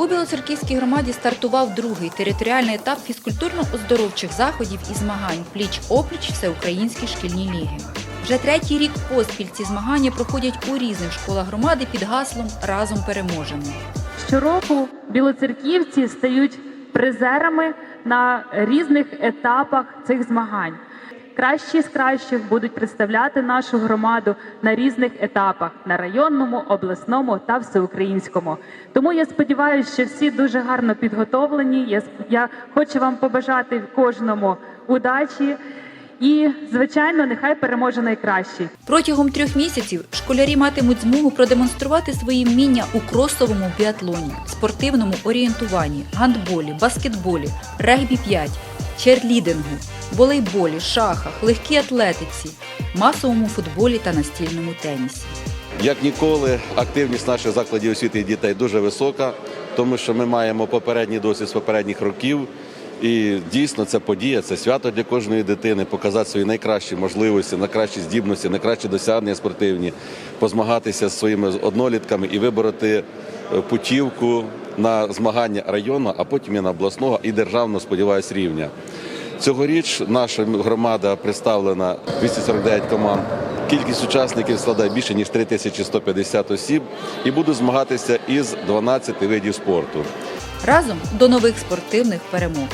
У Білоцерківській громаді стартував другий територіальний етап фізкультурно-оздоровчих заходів і змагань пліч-опліч всеукраїнські шкільні ліги. Вже третій рік поспіль ці змагання проходять у різних школах громади під гаслом Разом переможемо. Щороку білоцерківці стають призерами на різних етапах цих змагань. Кращі з кращих будуть представляти нашу громаду на різних етапах на районному, обласному та всеукраїнському. Тому я сподіваюся, що всі дуже гарно підготовлені. Я, я хочу вам побажати кожному удачі і, звичайно, нехай переможе найкращий. Протягом трьох місяців школярі матимуть змогу продемонструвати свої вміння у кросовому біатлоні, спортивному орієнтуванні, гандболі, баскетболі, регбі 5, черлідингу, волейболі, шахах, легкій атлетиці, масовому футболі та настільному тенісі. Як ніколи, активність наших закладів освіти і дітей дуже висока, тому що ми маємо попередній досвід з попередніх років. І дійсно це подія, це свято для кожної дитини, показати свої найкращі можливості, найкращі здібності, найкращі досягнення спортивні, позмагатися з своїми однолітками і вибороти е, путівку на змагання районного, а потім і на обласного і державного, сподіваюсь, рівня. Цьогоріч наша громада представлена 249 команд. Кількість учасників складає більше ніж 3150 осіб і будуть змагатися із 12 видів спорту. Разом до нових спортивних перемог.